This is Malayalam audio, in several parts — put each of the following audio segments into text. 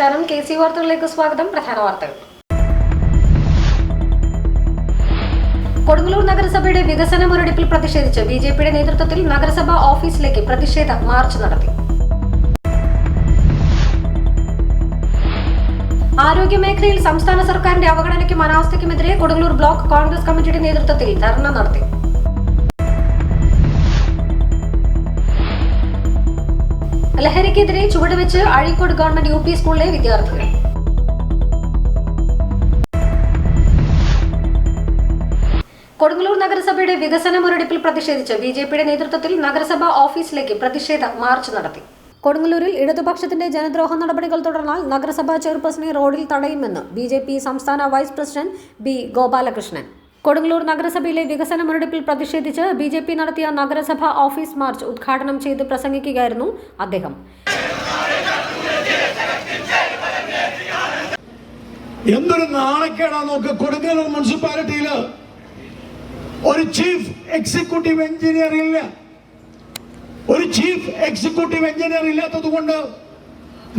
നമസ്കാരം. കെ സി വാർത്തകളിലേക്ക് സ്വാഗതം. പ്രധാന വാർത്തകൾ. കൊടുങ്ങല്ലൂർ നഗരസഭയുടെ വികസന മുരടിപ്പിൽ പ്രതിഷേധിച്ച് ബി ജെ പിയുടെ നേതൃത്വത്തിൽ നഗരസഭാ ഓഫീസിലേക്ക് പ്രതിഷേധ മാർച്ച് നടത്തി. ആരോഗ്യമേഖലയിൽ സംസ്ഥാന സർക്കാരിന്റെ അവഗണനയ്ക്കും അനാവസ്ഥയ്ക്കുമെതിരെ കൊടുങ്ങല്ലൂർ ബ്ലോക്ക് കോൺഗ്രസ് കമ്മിറ്റിയുടെ നേതൃത്വത്തിൽ ധർണ നടത്തി. ലഹരിക്കെതിരെ ചുവടുവെച്ച് അഴീക്കോട് ഗവൺമെന്റ് യു പി സ്കൂളിലെ വിദ്യാർത്ഥികൾ. കൊടുങ്ങല്ലൂർ നഗരസഭയുടെ വികസന മുരടിപ്പിൽ പ്രതിഷേധിച്ച് ബി ജെ പിയുടെ നേതൃത്വത്തിൽ നഗരസഭാ ഓഫീസിലേക്ക് പ്രതിഷേധ മാർച്ച് നടത്തി. കൊടുങ്ങല്ലൂരിൽ ഇടതുപക്ഷത്തിന്റെ ജനദ്രോഹ നടപടികൾ തുടർന്നാൽ നഗരസഭാ ചെയർപേഴ്സണെ റോഡിൽ തടയുമെന്ന് ബി സംസ്ഥാന vice president B Gopalakrishnan. Kodungallur നഗരസഭയിലെ വികസന മുരടിപ്പിൽ പ്രതിഷേധിച്ച് ബി ജെ പി നടത്തിയ നഗരസഭ ഓഫീസ് മാർച്ച് ഉദ്ഘാടനം ചെയ്ത് പ്രസംഗിക്കുകയായിരുന്നു അദ്ദേഹം. എന്തൊരു നാണക്കേടാ നോക്ക് കൊടുങ്ങല്ലൂർ മുനിസിപ്പാലിറ്റിയിൽ. ഒരു ചീഫ് എക്സിക്യൂട്ടീവ് എഞ്ചിനീയർ ഇല്ല. ഒരു ചീഫ് എക്സിക്യൂട്ടീവ് എഞ്ചിനീയർ ഇല്ലാത്തത് കൊണ്ട്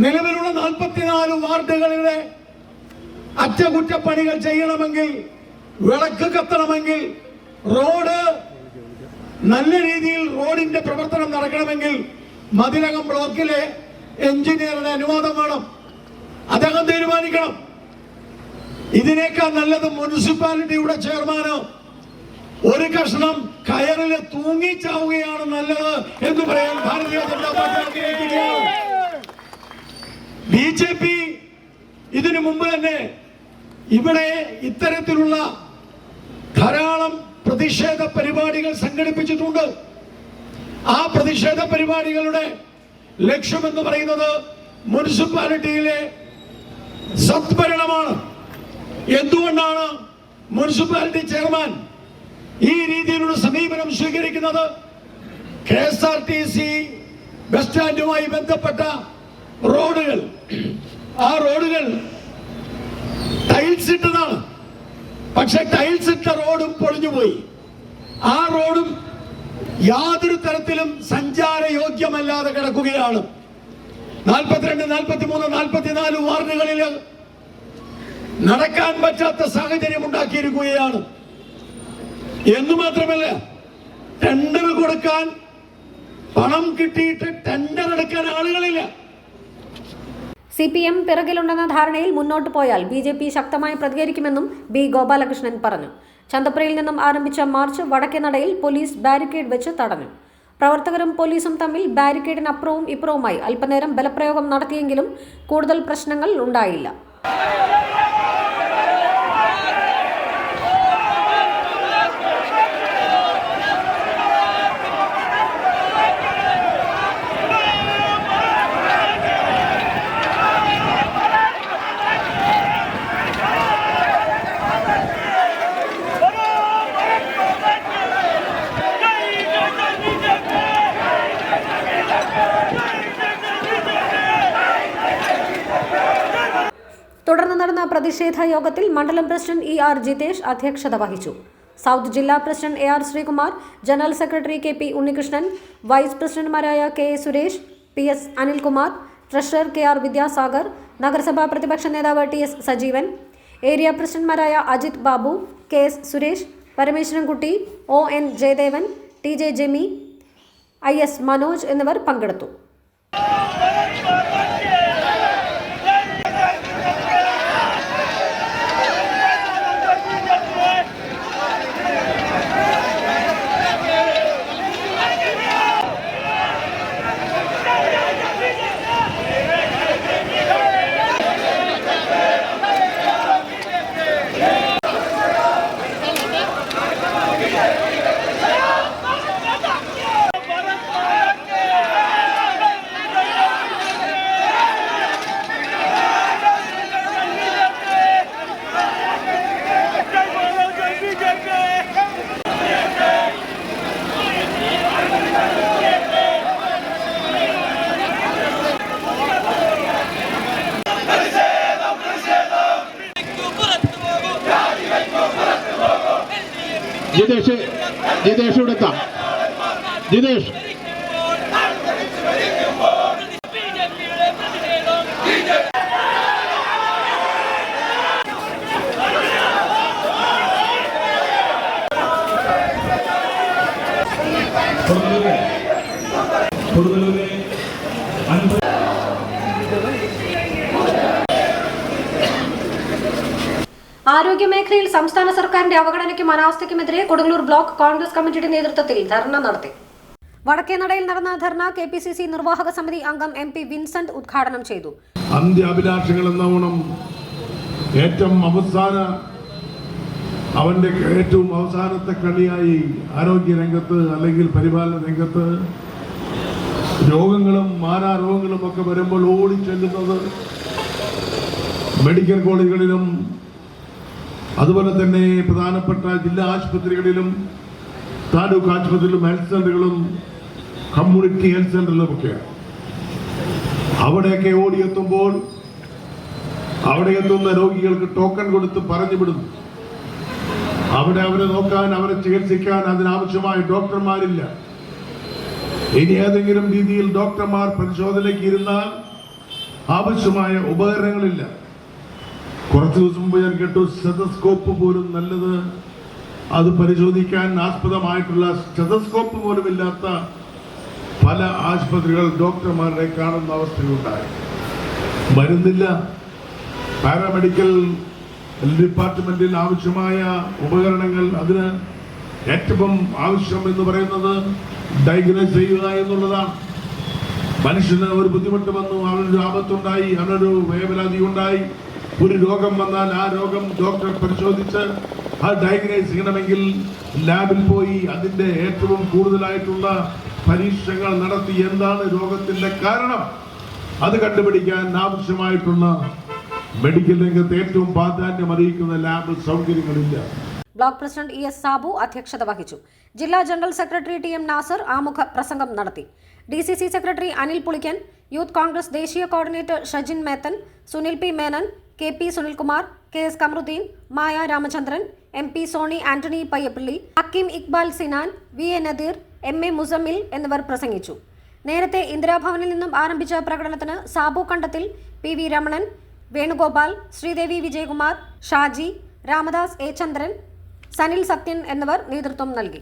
നിലവിലുള്ള നാൽപ്പത്തിനാല് വാർഡുകളിലെ അറ്റകുറ്റപ്പണികൾ ചെയ്യണമെങ്കിൽ വിളക്ക് കത്തണമെങ്കിൽ റോഡ് നല്ല രീതിയിൽ റോഡിന്റെ പ്രവർത്തനം നടക്കണമെങ്കിൽ മതിലകം ബ്ലോക്കിലെ എഞ്ചിനീയറുടെ അനുവാദം വേണം. അദ്ദേഹം തീരുമാനിക്കണം. ഇതിനേക്കാൾ നല്ലത് മുനിസിപ്പാലിറ്റിയുടെ ചെയർമാനോ ഒരു കഷ്ണം കയറിൽ തൂങ്ങിച്ചാവുകയാണ് നല്ലത് എന്ന് പറയാൻ Bharatiya Janata party B J P ഇതിനു മുമ്പ് തന്നെ ഇവിടെ ഇത്തരത്തിലുള്ള ധാരാളം പ്രതിഷേധ പരിപാടികൾ സംഘടിപ്പിച്ചിട്ടുണ്ട്. ആ പ്രതിഷേധ പരിപാടികളുടെ ലക്ഷ്യമെന്ന് പറയുന്നത് മുനിസിപ്പാലിറ്റിയിലെ സത്ഭരണമാണ് എന്തുകൊണ്ടാണ് മുനിസിപ്പാലിറ്റി ചെയർമാൻ ഈ രീതിയിലുള്ള സമീപനം സ്വീകരിക്കുന്നത്? K S R T C bus സ്റ്റാൻഡുമായി ബന്ധപ്പെട്ട റോഡുകൾ. ആ റോഡുകൾ ടൈൽസ് ഇട്ടതാണ്. പക്ഷെ ടൈൽസ് ഇട്ട റോഡും പൊളിഞ്ഞുപോയി ആ റോഡും യാതൊരു തരത്തിലും സഞ്ചാരയോഗ്യമല്ലാതെ കിടക്കുകയാണ്. നാൽപ്പത്തിരണ്ട് നാൽപ്പത്തി മൂന്ന് നാൽപ്പത്തിനാല് വാർഡുകളിൽ നടക്കാൻ പറ്റാത്ത സാഹചര്യം ഉണ്ടാക്കിയിരിക്കുകയാണ്. എന്നു മാത്രമല്ല ടെൻഡർ കൊടുക്കാൻ പണം കിട്ടിയിട്ട് ടെൻഡർ എടുക്കാൻ ആളുകളില്ല. സി പി എം പിറകിലുണ്ടെന്ന ധാരണയിൽ മുന്നോട്ട് പോയാൽ ബി ജെ പി ശക്തമായി പ്രതികരിക്കുമെന്നും ബി ഗോപാലകൃഷ്ണൻ പറഞ്ഞു. ചന്തപ്പുരയിൽ നിന്നും ആരംഭിച്ച മാർച്ച് വടക്കേനടയിൽ പോലീസ് ബാരിക്കേഡ് വെച്ച് തടഞ്ഞു. പ്രവർത്തകരും പോലീസും തമ്മിൽ ബാരിക്കേഡിനപ്പുറവും ഇപ്പുറവുമായി അല്പനേരം ബലപ്രയോഗം നടത്തിയെങ്കിലും കൂടുതൽ പ്രശ്നങ്ങൾ ഉണ്ടായില്ല തുടർന്ന് നടന്ന പ്രതിഷേധ യോഗത്തിൽ മണ്ഡലം പ്രസിഡന്റ് ഇ ആർ ജിതേഷ് അധ്യക്ഷത വഹിച്ചു. സൗത്ത് ജില്ലാ president A R Sreekumar general secretary K P Unnikrishnan vice പ്രസിഡന്റുമാരായ K A Suresh P S Anilkumar treasurer K R Vidyasagar നഗരസഭാ പ്രതിപക്ഷ നേതാവ് ടി എസ് സജീവൻ ഏരിയ പ്രസിഡന്റുമാരായ Ajith Babu K S Suresh Parameswarankutty O N Jayadevan T J Jemi I S Manoj എന്നിവർ പങ്കെടുത്തു. കൊടുങ്ങല്ലൂരെ അൻപത് ആരോഗ്യമേഖലയിൽ സംസ്ഥാന സർക്കാരിന്റെ അവഗണനയ്ക്കും അനാവസ്ഥയ്ക്കുമെതിരെ കൊടുങ്ങല്ലൂർ ബ്ലോക്ക് കോൺഗ്രസ് കമ്മിറ്റിയുടെ നേതൃത്വത്തിൽ ധർണ നടത്തി. വടക്കേനടയിൽ നടന്ന ധർണ കെ പി സി സി നിർവാഹക സമിതി അംഗം എം പി വിൻസെന്റ് ഉദ്ഘാടനം ചെയ്തു. അന്ത്യാഭിലാഷങ്ങൾ എന്നോണം ഏറ്റവും അവസാന അവന്റെ ഏറ്റവും അവസാനത്തെ കളിയായി ആരോഗ്യ രംഗത്ത് അല്ലെങ്കിൽ പരിപാലന രംഗത്ത് രോഗങ്ങളും മാനാരോഗങ്ങളും ഒക്കെ വരുമ്പോൾ ഓടി ചെല്ലുന്നത് മെഡിക്കൽ കോളേജുകളിലും അതുപോലെ തന്നെ പ്രധാനപ്പെട്ട ജില്ലാ ആശുപത്രികളിലും താലൂക്ക് ആശുപത്രിയിലും ഹെൽത്ത് സെന്ററുകളും കമ്മ്യൂണിറ്റി ഹെൽത്ത് സെന്ററിലുമൊക്കെയാണ്. അവിടെയൊക്കെ ഓടിയെത്തുമ്പോൾ അവിടെ എത്തുന്ന രോഗികൾക്ക് ടോക്കൺ കൊടുത്ത് പറഞ്ഞു വിടുന്നു അവിടെ അവരെ നോക്കാൻ അവരെ ചികിത്സിക്കാൻ അതിനാവശ്യമായ ഡോക്ടർമാരില്ല. ഇനി ഏതെങ്കിലും രീതിയിൽ ഡോക്ടർമാർ പരിശോധനയ്ക്ക് ഇരുന്നാൽ ആവശ്യമായ ഉപകരണങ്ങളില്ല. കുറച്ച് ദിവസം മുമ്പ് ഞാൻ കേട്ടു സ്റ്റെതസ്കോപ്പ് പോലും നല്ലത്. അത് പരിശോധിക്കാൻ ആസ്പദമായിട്ടുള്ള സ്റ്റെതസ്കോപ്പ് പോലും ഇല്ലാത്ത പല ആശുപത്രികൾ ഡോക്ടർമാരെ കാണുന്ന അവസ്ഥയുണ്ടായി. മരുന്നില്ല. പാരാമെഡിക്കൽ ഡിപ്പാർട്ട്മെന്റിൽ ആവശ്യമായ ഉപകരണങ്ങൾ അതിന് ഏറ്റവും ആവശ്യം എന്ന് പറയുന്നത് ഡയഗ്നോസ് ചെയ്യുക എന്നുള്ളതാണ്. മനുഷ്യന് ഒരു ബുദ്ധിമുട്ട് വന്നു അവനൊരു ആപത്തുണ്ടായി അവനൊരു വേവലാതി ഉണ്ടായി. ഒരു രോഗം വന്നാൽ ആ രോഗം ഡോക്ടർ പരിശോധിച്ച് ആ ഡയഗ്നൈസ് ചെയ്യണമെങ്കിൽ ലാബിൽ പോയി അതിന്റെ ഏറ്റവും കൂടുതലായിട്ടുള്ള പരീക്ഷണങ്ങൾ നടത്തി എന്താണ് രോഗത്തിന്റെ കാരണം. അത് കണ്ടുപിടിക്കാൻ ആവശ്യമായിട്ടുള്ള മെഡിക്കൽ രംഗത്ത് ഏറ്റവും പ്രാധാന്യം അറിയിക്കുന്ന lab സൗകര്യങ്ങളില്ല. Block president E S Sabu അധ്യക്ഷത വഹിച്ചു. ജില്ലാ general secretary T M Nasar ആമുഖ പ്രസംഗം നടത്തി. D C C secretary Anil Pulikkan youth Congress ദേശീയ coordinator Shajin Methan Sunil P Menon K P Sunilkumar K S Kamaruddin Maya Ramachandran M P Soni Antony Payyappilly Hakeem Iqbal Sinan V A Nadeer M A Muzammil എന്നിവർ പ്രസംഗിച്ചു. നേരത്തെ ഇന്ദിരാഭവനിൽ നിന്നും ആരംഭിച്ച പ്രകടനത്തിന് Sabu Kandathil P V Ramanan Venugopal Sridevi Vijayakumar Shaji Ramadas A Chandran Sanil Sathyan എന്നിവർ നേതൃത്വം നൽകി.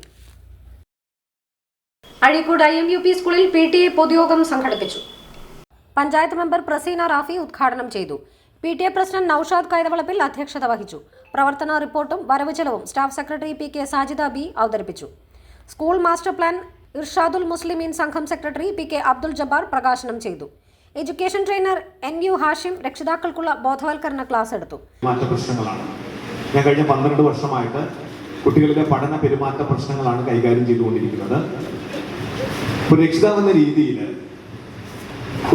Azhikode I M U P സ്കൂളിൽ പി ടി എ പൊതുയോഗം സംഘടിപ്പിച്ചു. പഞ്ചായത്ത് മെമ്പർ പ്രസീന റാഫി ഉദ്ഘാടനം ചെയ്തു. P T A president Noushad Kaithavalappil അധ്യക്ഷത വഹിച്ചു. പ്രവർത്തന റിപ്പോർട്ടും വരവ് ചെലവും staff secretary P K Sajida B അവതരിപ്പിച്ചു. School master plan Irshadul Muslimeen Sangham secretary P K Abdul Jabbar പ്രകാശനം ചെയ്തു. Education trainer N U Hashim രക്ഷിതാക്കൾക്കുള്ള ബോധവൽക്കരണ ക്ലാസ് എടുത്തു. ഞാൻ കഴിഞ്ഞ പന്ത്രണ്ട് വർഷമായിട്ട് കുട്ടികളിലെ പഠന പെരുമാറ്റ പ്രശ്നങ്ങളാണ് കൈകാര്യം ചെയ്തുകൊണ്ടിരിക്കുന്നത്. ഒരു രക്ഷിതാവെന്ന രീതിയിൽ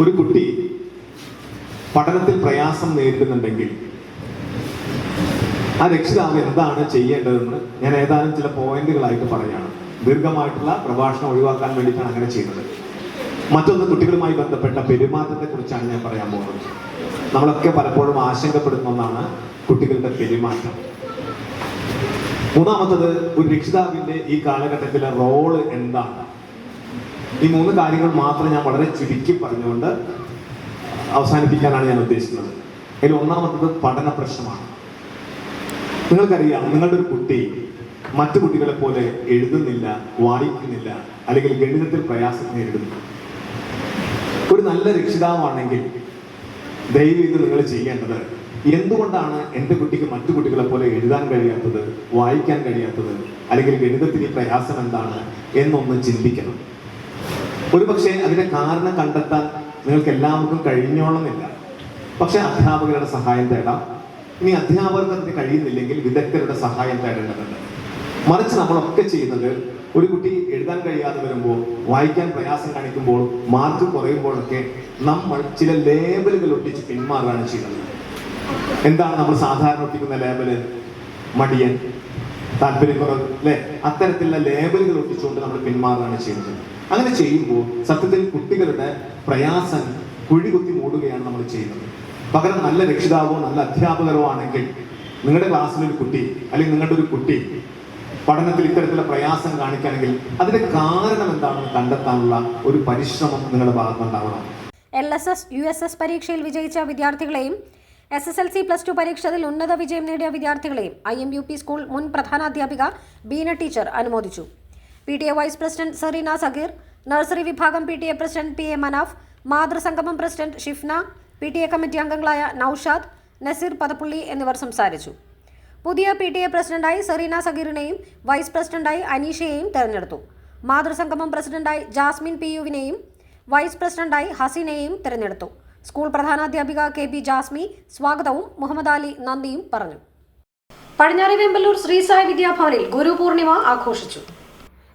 ഒരു കുട്ടി പഠനത്തിൽ പ്രയാസം നേരിടുന്നുണ്ടെങ്കിൽ ആ രക്ഷിതാവ് എന്താണ് ചെയ്യേണ്ടതെന്ന് ഞാൻ ഏതാനും ചില പോയിന്റുകളായിട്ട് പറയാണ്. ദീർഘമായിട്ടുള്ള പ്രഭാഷണം ഒഴിവാക്കാൻ വേണ്ടിയിട്ടാണ് അങ്ങനെ ചെയ്യുന്നത്. മറ്റൊന്ന് കുട്ടികളുമായി ബന്ധപ്പെട്ട പെരുമാറ്റത്തെ കുറിച്ചാണ് ഞാൻ പറയാൻ പോകുന്നത്. നമ്മളൊക്കെ പലപ്പോഴും ആശങ്കപ്പെടുന്ന ഒന്നാണ് കുട്ടികളുടെ പെരുമാറ്റം. മൂന്നാമത്തത് ഒരു രക്ഷിതാവിന്റെ ഈ കാലഘട്ടത്തിലെ റോൾ എന്താണ്? ഈ മൂന്ന് കാര്യങ്ങൾ മാത്രം ഞാൻ വളരെ ചുരുക്കി പറഞ്ഞുകൊണ്ട് അവസാനിപ്പിക്കാനാണ് ഞാൻ ഉദ്ദേശിക്കുന്നത്. അതിൽ ഒന്നാമത്തത് പഠന പ്രശ്നമാണ്. നിങ്ങൾക്കറിയാം നിങ്ങളുടെ ഒരു കുട്ടി മറ്റു കുട്ടികളെ പോലെ എഴുതുന്നില്ല വായിക്കുന്നില്ല അല്ലെങ്കിൽ ഗണിതത്തിൽ പ്രയാസം നേരിടുന്നു. ഒരു നല്ല രക്ഷിതാവാണെങ്കിൽ ദയവ് ഇത് നിങ്ങൾ ചെയ്യേണ്ടത് എന്തുകൊണ്ടാണ് എന്റെ കുട്ടിക്ക് മറ്റു കുട്ടികളെ പോലെ എഴുതാൻ കഴിയാത്തത് വായിക്കാൻ കഴിയാത്തത് അല്ലെങ്കിൽ ഗണിതത്തിന് പ്രയാസം എന്താണ് എന്നൊന്ന് ചിന്തിക്കണം. ഒരുപക്ഷെ അതിന്റെ കാരണം കണ്ടെത്താൻ നിങ്ങൾക്ക് എല്ലാവർക്കും കഴിഞ്ഞോളുന്നില്ല. പക്ഷെ അധ്യാപകരുടെ സഹായം തേടാം. ഇനി അധ്യാപകർക്ക് അതിന് കഴിയുന്നില്ലെങ്കിൽ വിദഗ്ധരുടെ സഹായം തേടേണ്ടതുണ്ട്. മറിച്ച് നമ്മളൊക്കെ ചെയ്യുന്നത് ഒരു കുട്ടി എഴുതാൻ കഴിയാതെ വരുമ്പോൾ വായിക്കാൻ പ്രയാസം കാണിക്കുമ്പോൾ മാർക്ക് കുറയുമ്പോഴൊക്കെ നമ്മൾ ചില ലേബലുകൾ ഒട്ടിച്ച് പിന്മാറുകയാണ് ചെയ്യുന്നത്. എന്താണ് നമ്മൾ സാധാരണ ഒട്ടിക്കുന്ന ലേബൽ മടിയൻ. താല്പര്യം കുറവ് അല്ലെ? അത്തരത്തിലുള്ള ലേബലുകൾ ഒട്ടിച്ചുകൊണ്ട് നമ്മൾ പിന്മാറുകയാണ് ചെയ്യുന്നത്. അങ്ങനെ ചെയ്യുമ്പോൾ സത്യത്തിൽ കുട്ടികളുടെ പ്രയാസം കുഴികുത്തി മൂടുകയാണ് നമ്മൾ ചെയ്യുന്നത്. പകരം നല്ല രക്ഷിതാവോ നല്ല അധ്യാപകരോ ആണെങ്കിൽ നിങ്ങളുടെ ക്ലാസ്സിലൊരു കുട്ടി അല്ലെങ്കിൽ നിങ്ങളുടെ ഒരു കുട്ടി പഠനത്തിൽ ഇത്തരത്തിലുള്ള പ്രയാസം കാണിക്കുകയാണെങ്കിൽ അതിന്റെ കാരണം എന്താണെന്ന് കണ്ടെത്താനുള്ള ഒരു പരിശ്രമം നിങ്ങളുടെ ഭാഗത്തുനിന്നുണ്ടാവണം. L S S U S S പരീക്ഷയിൽ വിജയിച്ച വിദ്യാർത്ഥികളെയും S S L C plus two പരീക്ഷയിൽ ഉന്നത വിജയം നേടിയ വിദ്യാർത്ഥികളെയും I M U P school മുൻ പ്രധാനാധ്യാപിക ബീന ടീച്ചർ അനുമോദിച്ചു. P T A vice president Sereena Sageer nursery വിഭാഗം P T A president P A Manaf മാതൃസംഗമം president Shifna P T A committee അംഗങ്ങളായ നൌഷാദ് നസീർ പദപ്പുള്ളി എന്നിവർ സംസാരിച്ചു. പുതിയ പി ടി എ പ്രസിഡന്റായി സെറീന സഗീറിനെയും വൈസ് പ്രസിഡന്റായി അനീഷയെയും തെരഞ്ഞെടുത്തു. മാതൃസംഗമം പ്രസിഡന്റായി ജാസ്മിൻ പി യുവിനെയും വൈസ് പ്രസിഡന്റായി ഹസീനയെയും തെരഞ്ഞെടുത്തു. സ്കൂൾ പ്രധാനാധ്യാപിക കെ പി ജാസ്മി സ്വാഗതവും മുഹമ്മദ് അലി നന്ദിയും പറഞ്ഞു. പടിഞ്ഞാറി വെമ്പലൂർ ശ്രീസായി വിദ്യാഭവനിൽ ഗുരുപൂർണിമ ആഘോഷിച്ചു.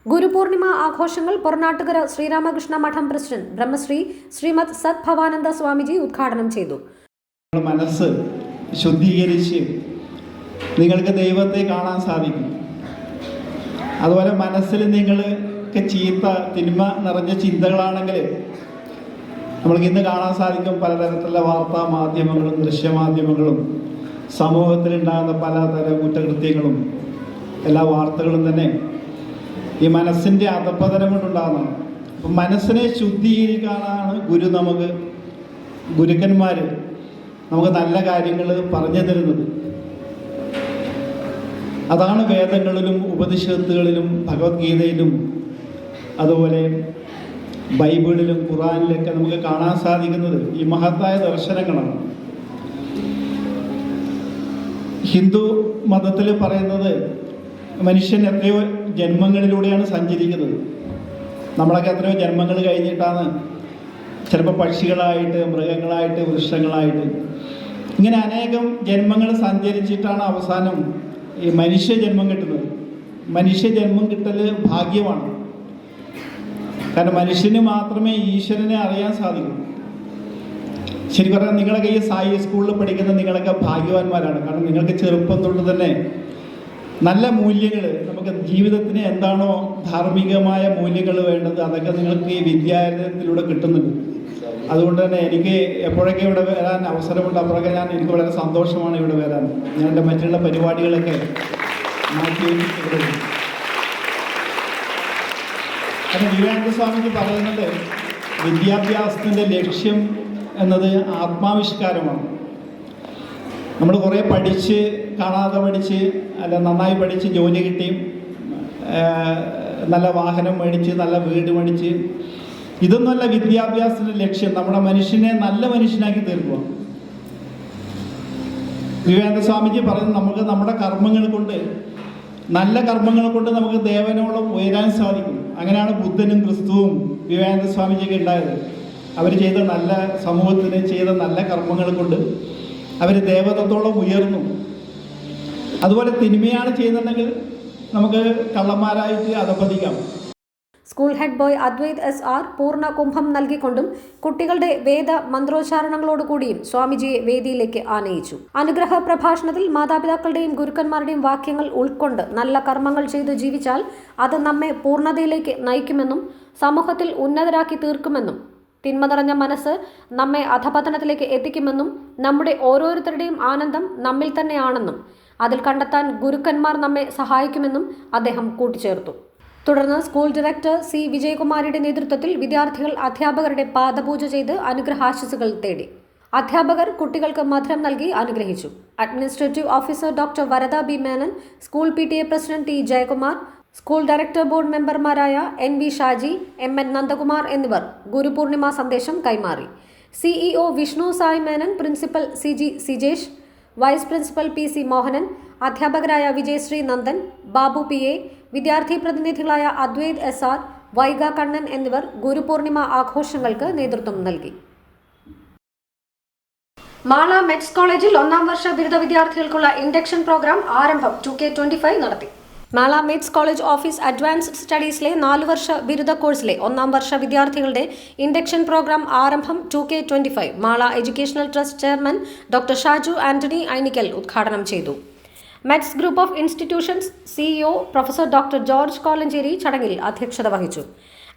ഗുരുപൂർണിമ ആഘോഷങ്ങൾ പൊറനാട്ടുകര ശ്രീരാമകൃഷ്ണ മഠം പ്രസിഡന്റ് ബ്രഹ്മശ്രീ ശ്രീമത് സത് ഭവാനന്ദ സ്വാമിജി ഉദ്ഘാടനം ചെയ്തു. മനസ്സ് ശുദ്ധീകരിച്ച് നിങ്ങൾക്ക് ദൈവത്തെ കാണാൻ സാധിക്കും. അതുപോലെ മനസ്സിൽ നിങ്ങൾക്ക് ചീത്ത തിന്മ നിറഞ്ഞ ചിന്തകളാണെങ്കിൽ നമ്മൾക്ക് ഇന്ന് കാണാൻ സാധിക്കും പലതരത്തിലുള്ള വാർത്താ മാധ്യമങ്ങളും ദൃശ്യമാധ്യമങ്ങളും സമൂഹത്തിലുണ്ടാകുന്ന പലതരം കുറ്റകൃത്യങ്ങളും എല്ലാ വാർത്തകളും തന്നെ ഈ മനസ്സിന്റെ അധപ്പതനം കൊണ്ടുണ്ടാകുന്നതാണ് അപ്പം മനസ്സിനെ ശുദ്ധീകരിക്കാനാണ് ഗുരു നമുക്ക് ഗുരുക്കന്മാർ നമുക്ക് നല്ല കാര്യങ്ങൾ പറഞ്ഞു തരുന്നത്. അതാണ് വേദങ്ങളിലും ഉപനിഷത്തുകളിലും ഭഗവത്ഗീതയിലും അതുപോലെ ബൈബിളിലും ഖുറാനിലൊക്കെ നമുക്ക് കാണാൻ സാധിക്കുന്നത് ഈ മഹത്തായ ദർശനങ്ങളാണ്. ഹിന്ദു മതത്തിൽ പറയുന്നത് മനുഷ്യൻ എത്രയോ ജന്മങ്ങളിലൂടെയാണ് സഞ്ചരിക്കുന്നത്. നമ്മളൊക്കെ എത്രയോ ജന്മങ്ങൾ കഴിഞ്ഞിട്ടാണ് ചിലപ്പോൾ പക്ഷികളായിട്ട് മൃഗങ്ങളായിട്ട് വൃക്ഷങ്ങളായിട്ട്. ഇങ്ങനെ അനേകം ജന്മങ്ങൾ സഞ്ചരിച്ചിട്ടാണ് അവസാനം ഈ മനുഷ്യ ജന്മം കിട്ടുന്നത്. മനുഷ്യ ജന്മം കിട്ടൽ ഭാഗ്യമാണ്. കാരണം മനുഷ്യന് മാത്രമേ ഈശ്വരനെ അറിയാൻ സാധിക്കൂ. ശരി പറഞ്ഞാൽ നിങ്ങളൊക്കെ ഈ സായി സ്കൂളിൽ പഠിക്കുന്ന നിങ്ങളൊക്കെ ഭാഗ്യവാന്മാരാണ്. കാരണം നിങ്ങൾക്ക് ചെറുപ്പം തൊട്ട് തന്നെ നല്ല മൂല്യങ്ങൾ നമുക്ക് ജീവിതത്തിന് എന്താണോ ധാർമ്മികമായ മൂല്യങ്ങൾ വേണ്ടത് അതൊക്കെ നിങ്ങൾക്ക് ഈ വിദ്യാലയത്തിലൂടെ കിട്ടുന്നുണ്ട്. അതുകൊണ്ട് തന്നെ എനിക്ക് എപ്പോഴൊക്കെ ഇവിടെ വരാൻ അവസരമുണ്ട് അപ്പോഴൊക്കെ ഞാൻ എനിക്ക് വളരെ സന്തോഷമാണ് ഇവിടെ വരാൻ. ഞാൻ എന്റെ മറ്റുള്ള പരിപാടികളൊക്കെ മാറ്റി കാരണം വിവേകാനന്ദ സ്വാമിജി പറയുന്നത് വിദ്യാഭ്യാസത്തിന്റെ ലക്ഷ്യം എന്നത് ആത്മാവിഷ്കാരമാണ്. നമ്മൾ കുറേ പഠിച്ച് കാണാതെ പഠിച്ച് അല്ല നന്നായി പഠിച്ച് ജോലി കിട്ടി നല്ല വാഹനം മേടിച്ച് നല്ല വീട് മേടിച്ച്. ഇതൊന്നുമല്ല വിദ്യാഭ്യാസത്തിന്റെ ലക്ഷ്യം. നമ്മുടെ മനുഷ്യനെ നല്ല മനുഷ്യനാക്കി തീർക്കുക. വിവേകാനന്ദ സ്വാമിജി പറയുന്നത് നമുക്ക് നമ്മുടെ കർമ്മങ്ങൾ കൊണ്ട് നല്ല കർമ്മങ്ങൾ കൊണ്ട് നമുക്ക് ദേവനോളം ഉയരാൻ സാധിക്കും. അങ്ങനെയാണ് ബുദ്ധനും ക്രിസ്തുവും വിവേകാനന്ദ സ്വാമിജിയൊക്കെ ഉണ്ടായത്. അവർ ചെയ്ത നല്ല സമൂഹത്തിന് ചെയ്ത നല്ല കർമ്മങ്ങൾ കൊണ്ട് അവർ ദേവതത്തോളം ഉയർന്നു. അതുപോലെ തിന്മയാണ് ചെയ്യുന്നുണ്ടെങ്കിൽ നമുക്ക് കള്ളന്മാരായിട്ട് അധപ്പതിക്കാം school head boy Adwaith S R പൂർണ കുംഭം നൽകിക്കൊണ്ടും കുട്ടികളുടെ വേദ മന്ത്രോച്ചാരണങ്ങളോടുകൂടിയും സ്വാമിജിയെ വേദിയിലേക്ക് ആനയിച്ചു. അനുഗ്രഹ പ്രഭാഷണത്തിൽ മാതാപിതാക്കളുടെയും ഗുരുക്കന്മാരുടെയും വാക്യങ്ങൾ ഉൾക്കൊണ്ട് നല്ല കർമ്മങ്ങൾ ചെയ്ത് ജീവിച്ചാൽ അത് നമ്മെ പൂർണതയിലേക്ക് നയിക്കുമെന്നും സമൂഹത്തിൽ ഉന്നതരാക്കി തീർക്കുമെന്നും തിന്മ നിറഞ്ഞ മനസ്സ് നമ്മെ അധപതനത്തിലേക്ക് എത്തിക്കുമെന്നും നമ്മുടെ ഓരോരുത്തരുടെയും ആനന്ദം നമ്മിൽ തന്നെയാണെന്നും അതിൽ കണ്ടെത്താൻ ഗുരുക്കന്മാർ നമ്മെ സഹായിക്കുമെന്നും അദ്ദേഹം കൂട്ടിച്ചേർത്തു. തുടർന്ന് സ്കൂൾ ഡയറക്ടർ സി വിജയകുമാരിയുടെ നേതൃത്വത്തിൽ വിദ്യാർത്ഥികൾ അധ്യാപകരുടെ പാദപൂജ ചെയ്ത് അനുഗ്രഹാശിസുകൾ തേടി. അധ്യാപകർ കുട്ടികൾക്ക് മധുരം നൽകി അനുഗ്രഹിച്ചു. Administrative officer doctor Varada B Menon school P T A president T Jayakumar school director board മെമ്പർമാരായ N V Shaji M N Nandakumar എന്നിവർ ഗുരുപൂർണിമ സന്ദേശം കൈമാറി. CEO Vishnu Sai Menon principal C G Sijesh vice principal P C Mohanan അധ്യാപകരായ വിജയശ്രീ നന്ദൻ ബാബു പി എ വിദ്യാർത്ഥി പ്രതിനിധികളായ അദ്വൈത് എസ് ആർ വൈഗ കണ്ണൻ എന്നിവർ ഗുരുപൂർണിമ ആഘോഷങ്ങൾക്ക് നേതൃത്വം നൽകി. മാള മെഡ്സ് കോളേജിൽ ഒന്നാം വർഷ ബിരുദ വിദ്യാർത്ഥികൾക്കുള്ള ഇൻഡക്ഷൻ പ്രോഗ്രാം ആരംഭം ടു കെ ട്വന്റി ഫൈവ് നടത്തി. Mala METS college office advanced സ്റ്റഡീസിലെ നാല് വർഷ ബിരുദ കോഴ്സിലെ ഒന്നാം വർഷ വിദ്യാർത്ഥികളുടെ ഇൻഡക്ഷൻ പ്രോഗ്രാം ആരംഭം two K twenty five Mala educational trust chairman doctor Shaju Antony Ainikkal ഉദ്ഘാടനം ചെയ്തു. METS group of institutions CEO professor doctor George Kolanchery ചടങ്ങിൽ അധ്യക്ഷത വഹിച്ചു.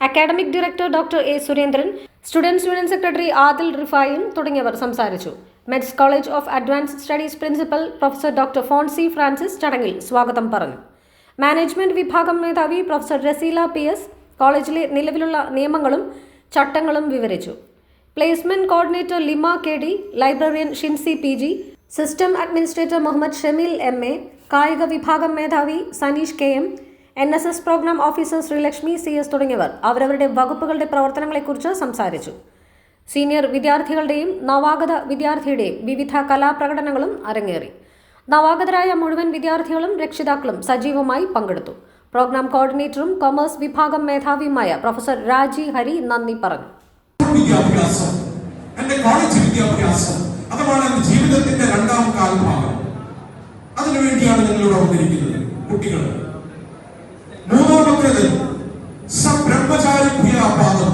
Academic director doctor A Surendran students union secretary Adil റിഫായും തുടങ്ങിയവർ സംസാരിച്ചു. METS college of advanced studies principal professor doctor Foncy Francis ചടങ്ങിൽ സ്വാഗതം പറഞ്ഞു. മാനേജ്മെന്റ് വിഭാഗം മേധാവി പ്രൊഫസർ രസീല പി എസ് കോളേജിലെ നിലവിലുള്ള നിയമങ്ങളും ചട്ടങ്ങളും വിവരിച്ചു. Placement coordinator Lima K D librarian Shincy P G system administrator Muhammed Shameel M A കായിക വിഭാഗം മേധാവി Saneesh K M N S S programme officer Sreelakshmi C S തുടങ്ങിയവർ അവരവരുടെ വകുപ്പുകളുടെ പ്രവർത്തനങ്ങളെക്കുറിച്ച് സംസാരിച്ചു. സീനിയർ വിദ്യാർത്ഥികളുടെയും നവാഗത വിദ്യാർത്ഥിയുടെയും വിവിധ കലാപ്രകടനങ്ങളും അരങ്ങേറി. നവാഗതരായ മുഴുവൻ വിദ്യാർത്ഥികളും രക്ഷിതാക്കളും സജീവമായി പങ്കെടുത്തു. പ്രോഗ്രാം കോർഡിനേറ്ററും കൊമേഴ്സ് വിഭാഗം മേധാവിയുമായ പ്രൊഫസർ രാജി ഹരി നന്ദി പറഞ്ഞു. വിദ്യാഭ്യാസം. എന്റെ കോളേജ് വിദ്യാഭ്യാസം. അതുമാണ് ജീവിതത്തിന്റെ രണ്ടാം കാൽഭാഗം. അതിനുവേണ്ടിയാണ് നിങ്ങളിവിടെ വന്നിരിക്കുന്നത് കുട്ടികൾ മൂന്നാമത്തേത് സബ്രഹ്മചാരിഭ്യാപാദം.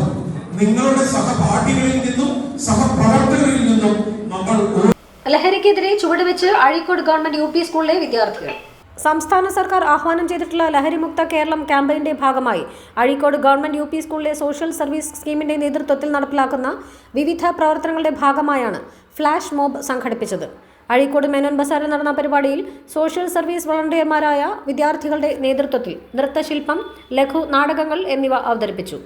നിങ്ങളുടെ സഹപാഠികളിൽ നിന്നും സഹപ്രവർത്തകരിൽ നിന്നും നമ്മൾ ലഹരിക്കെതിരെ ചുവടുവെച്ച് അഴീക്കോട് ഗവൺമെന്റ് യു പി സ്കൂളിലെ വിദ്യാർത്ഥികൾ. സംസ്ഥാന സർക്കാർ ആഹ്വാനം ചെയ്തിട്ടുള്ള ലഹരിമുക്ത കേരളം ക്യാമ്പയിന്റെ ഭാഗമായി അഴീക്കോട് ഗവൺമെന്റ് യു സ്കൂളിലെ സോഷ്യൽ സർവീസ് സ്കീമിന്റെ നേതൃത്വത്തിൽ നടപ്പിലാക്കുന്ന വിവിധ പ്രവർത്തനങ്ങളുടെ ഭാഗമായാണ് ഫ്ലാഷ് മോബ് സംഘടിപ്പിച്ചത്. അഴീക്കോട് മേനോൻ ബസാറിൽ നടന്ന പരിപാടിയിൽ സോഷ്യൽ സർവീസ് വളണ്ടിയർമാരായ വിദ്യാർത്ഥികളുടെ നേതൃത്വത്തിൽ നൃത്തശില്പം ലഘു നാടകങ്ങൾ എന്നിവ അവതരിപ്പിച്ചു.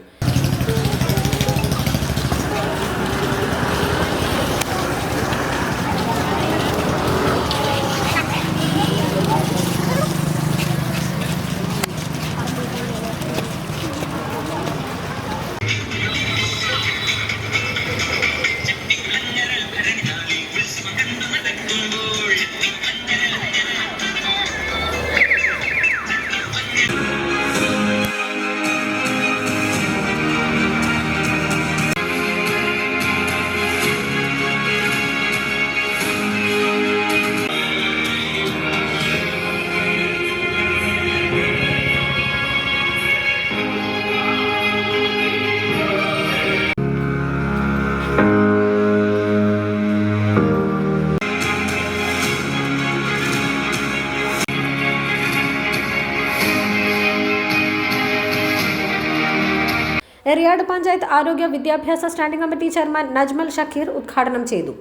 എറിയാട് പഞ്ചായത്ത് ആരോഗ്യ വിദ്യാഭ്യാസ standing committee chairman Najmal Shakeer ഉദ്ഘാടനം ചെയ്തു.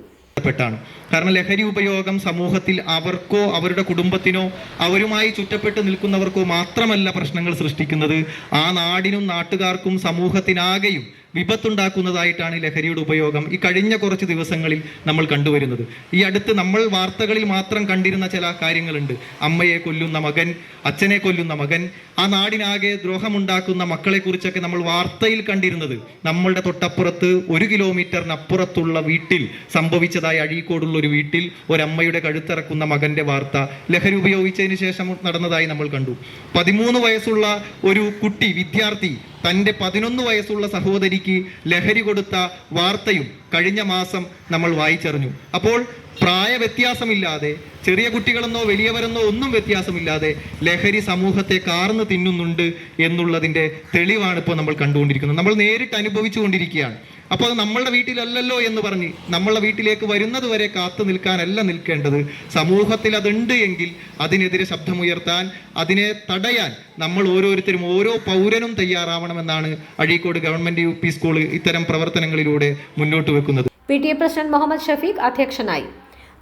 ാണ് കാരണം ലഹരി ഉപയോഗം സമൂഹത്തിൽ അവർക്കോ അവരുടെ കുടുംബത്തിനോ അവരുമായി ചുറ്റപ്പെട്ട് നിൽക്കുന്നവർക്കോ മാത്രമല്ല പ്രശ്നങ്ങൾ സൃഷ്ടിക്കുന്നത്. ആ നാടിനും നാട്ടുകാർക്കും സമൂഹത്തിനാകെയും വിപത്തുണ്ടാക്കുന്നതായിട്ടാണ് ലഹരിയുടെ ഉപയോഗം ഈ കഴിഞ്ഞ കുറച്ച് ദിവസങ്ങളിൽ നമ്മൾ കണ്ടുവരുന്നത്. ഈ അടുത്ത് നമ്മൾ വാർത്തകളിൽ മാത്രം കണ്ടിരുന്ന ചില കാര്യങ്ങളുണ്ട്. അമ്മയെ കൊല്ലുന്ന മകൻ അച്ഛനെ കൊല്ലുന്ന മകൻ ആ നാടിനാകെ ദ്രോഹമുണ്ടാക്കുന്ന മക്കളെക്കുറിച്ചൊക്കെ നമ്മൾ വാർത്തയിൽ കണ്ടിരുന്നത്. നമ്മളുടെ തൊട്ടപ്പുറത്ത് ഒരു കിലോമീറ്ററിനപ്പുറത്തുള്ള വീട്ടിൽ സംഭവിച്ചതായി അഴീക്കോടുള്ള ഒരു വീട്ടിൽ ഒരമ്മയുടെ കഴുത്തിറക്കുന്ന മകന്റെ വാർത്ത ലഹരി ഉപയോഗിച്ചതിന് ശേഷം നടന്നതായി നമ്മൾ കണ്ടു. പതിമൂന്ന് വയസ്സുള്ള ഒരു കുട്ടി വിദ്യാർത്ഥി തന്റെ പതിനൊന്ന് വയസ്സുള്ള സഹോദരിക്ക് ലഹരി കൊടുത്ത വാർത്തയും കഴിഞ്ഞ മാസം നമ്മൾ വായിച്ചറിഞ്ഞു. അപ്പോൾ പ്രായ വ്യത്യാസമില്ലാതെ ചെറിയ കുട്ടികളെന്നോ വലിയവരെന്നോ ഒന്നും വ്യത്യാസമില്ലാതെ ലഹരി സമൂഹത്തെ കാർന്നു തിന്നുന്നുണ്ട് എന്നുള്ളതിന്റെ തെളിവാണ് ഇപ്പോൾ നമ്മൾ കണ്ടുകൊണ്ടിരിക്കുന്നത്. നമ്മൾ നേരിട്ട് അനുഭവിച്ചുകൊണ്ടിരിക്കുകയാണ് അപ്പോൾ അത് നമ്മളുടെ വീട്ടിലല്ലല്ലോ എന്ന് പറഞ്ഞ് നമ്മളുടെ വീട്ടിലേക്ക് വരുന്നത് വരെ കാത്തു നിൽക്കാനല്ല നിൽക്കേണ്ടത്. സമൂഹത്തിൽ അതുണ്ട് എങ്കിൽ അതിനെതിരെ ശബ്ദമുയർത്താൻ അതിനെ തടയാൻ നമ്മൾ ഓരോരുത്തരും ഓരോ പൗരനും തയ്യാറാവണമെന്നാണ് Azhikode government U P school ഇത്തരം പ്രവർത്തനങ്ങളിലൂടെ മുന്നോട്ട് വെക്കുന്നത്. P T A president Muhammad Shafeeq അധ്യക്ഷനായി.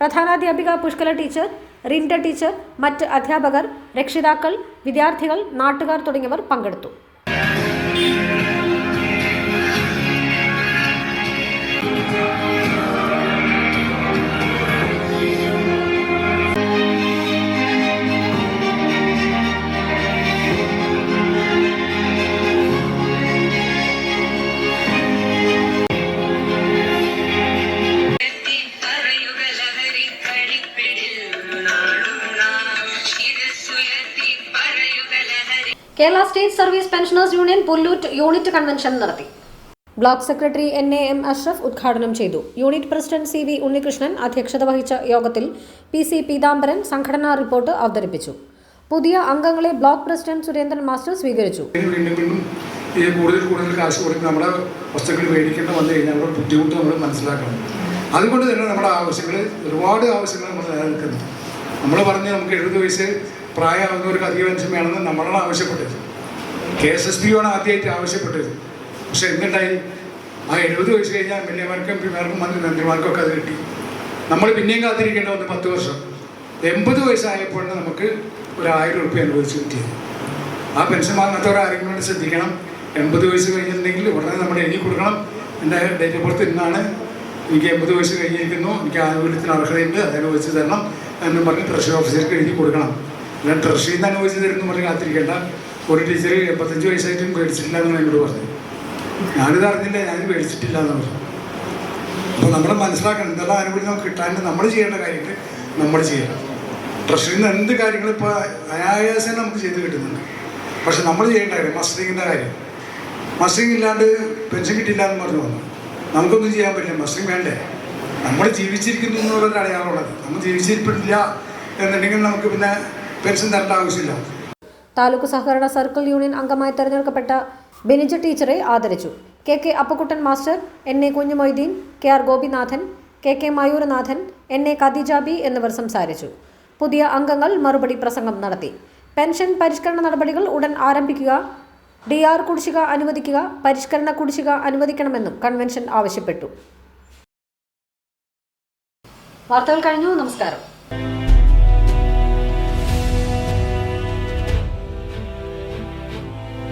പ്രധാനാധ്യാപിക പുഷ്കല ടീച്ചർ റിൻഡ ടീച്ചർ മറ്റ് അധ്യാപകർ രക്ഷിതാക്കൾ വിദ്യാർത്ഥികൾ നാട്ടുകാർ തുടങ്ങിയവർ പങ്കെടുത്തു. Kerala state service pensioners union Pullut unit convention നടത്തി. Block secretary N A M Ashraf ഉദ്ഘാടനം ചെയ്തു. Unit president C V Unnikrishnan അധ്യക്ഷത വഹിച്ച യോഗത്തിൽ പി സി പീതാംബരൻ സംഘടനാ റിപ്പോർട്ട് അവതരിപ്പിച്ചു. പുതിയ അംഗങ്ങളെ ബ്ലോക്ക് പ്രസിഡന്റ് സുരേന്ദ്രൻ മാസ്റ്റർ സ്വീകരിച്ചു. ഈ കൂടുതൽ കൂടുതൽ കാശ് കൊടുത്ത് നമ്മുടെ വസ്തുക്കൾ മേടിക്കേണ്ട വന്നു കഴിഞ്ഞാൽ നമ്മുടെ ബുദ്ധിമുട്ട് നമ്മൾ മനസ്സിലാക്കണം. അതുകൊണ്ട് തന്നെ നമ്മുടെ ആവശ്യങ്ങൾ ഒരുപാട് ആവശ്യങ്ങൾ നമ്മൾ നിലനിൽക്കുന്നു. നമ്മൾ പറഞ്ഞ് നമുക്ക് എഴുപത് വയസ്സ് പ്രായമാകുന്നവർക്ക് അധിക പെൻഷൻ വേണമെന്ന് നമ്മളാണ് ആവശ്യപ്പെട്ടത്. കെ എസ് എസ് പി പിയാണ് ആദ്യമായിട്ട് ആവശ്യപ്പെട്ടത്. പക്ഷെ എന്തുണ്ടായി? ആ എഴുപത് വയസ്സ് കഴിഞ്ഞാൽ എം എൽ എമാർക്കും എം പിമാർക്കും മന്ത്രി മന്ത്രിമാർക്കും ഒക്കെ അത് കിട്ടി. നമ്മൾ പിന്നെയും കാത്തിരിക്കേണ്ട വന്ന് പത്ത് വർഷം. എൺപത് വയസ്സായപ്പോഴാണ് നമുക്ക് ഒരു ആയിരം ഉറുപ്പ്യ അനുവദിച്ച് കിട്ടിയത്. ആ പെൻഷൻ വാങ്ങാത്തവർ ആരെങ്കിലും വേണ്ടി ശ്രദ്ധിക്കണം. എൺപത് വയസ്സ് കഴിഞ്ഞിട്ടുണ്ടെങ്കിൽ ഉടനെ നമ്മൾ എഴുതി കൊടുക്കണം. എന്റെ ഡേറ്റ് ഓഫ് ബർത്ത് ഇന്നാണ്. എനിക്ക് എൺപത് വയസ്സ് കഴിഞ്ഞിരിക്കുന്നു. എനിക്ക് ആനുകൂല്യത്തിന് അർഹതയുണ്ട്. അത് അനുവദിച്ച് തരണം എന്ന് പറഞ്ഞ് ട്രഷറി ഓഫീസർക്ക് എഴുതി കൊടുക്കണം. ഞാൻ ട്രഷറിയിൽ നിന്ന് അനുവദിച്ച് തരുമെന്ന് പറഞ്ഞ് കാത്തിരിക്കേണ്ട. ഒരു ടീച്ചർ എൺപത്തഞ്ച് വയസ്സായിട്ടും മേടിച്ചിട്ടില്ല എന്നാണ് എന്നോട് പറഞ്ഞു ഞാനിത് അറിഞ്ഞില്ല ഞാൻ മേടിച്ചിട്ടില്ല എന്ന് പറഞ്ഞു അപ്പോൾ നമ്മൾ മനസ്സിലാക്കണം എന്തെല്ലാം ആനുകൂല്യം നമുക്ക് കിട്ടാണ്ട് നമ്മൾ ചെയ്യേണ്ട കാര്യങ്ങൾ നമ്മൾ ചെയ്യണം. ട്രഷറിയിൽ നിന്ന് എന്ത് കാര്യങ്ങൾ ഇപ്പോൾ അനായാസം നമുക്ക് ചെയ്ത് കിട്ടുന്നുണ്ട്. പക്ഷെ നമ്മൾ ചെയ്യേണ്ട കാര്യം മസ്റ്റിങ്ങിന്റെ കാര്യം. മസ്റ്റിങ് ഇല്ലാണ്ട് പെൻഷൻ കിട്ടില്ല എന്ന് പറഞ്ഞു വന്നു. നമുക്കൊന്നും ചെയ്യാൻ പറ്റില്ല മസ്റ്റിങ് വേണ്ടേ? നമ്മൾ ജീവിച്ചിരിക്കുന്നു എന്നുള്ളൊരു അടയാളമുള്ളത്. നമ്മൾ ജീവിച്ചിരിപ്പില്ല എന്നുണ്ടെങ്കിൽ നമുക്ക് പിന്നെ പെൻഷൻ തരേണ്ട ആവശ്യമില്ല. താലൂക്ക് സഹകരണ സർക്കിൾ യൂണിയൻ അംഗമായി തെരഞ്ഞെടുക്കപ്പെട്ട ബെനിജ ടീച്ചറെ ആദരിച്ചു. K K Appakuttan master N A Kunhumoideen K R Gopinathan K K Mayooranathan N A Khadeejabi എന്നിവർ സംസാരിച്ചു. പുതിയ അംഗങ്ങൾ മറുപടി പ്രസംഗം നടത്തി. പെൻഷൻ പരിഷ്കരണ നടപടികൾ ഉടൻ ആരംഭിക്കുക. ഡി ആർ കുടിശ്ശിക അനുവദിക്കുക. പരിഷ്കരണ കുടിശ്ശിക അനുവദിക്കണമെന്നും കൺവെൻഷൻ ആവശ്യപ്പെട്ടു. വാർത്തകൾ കഴിഞ്ഞു. നമസ്കാരം.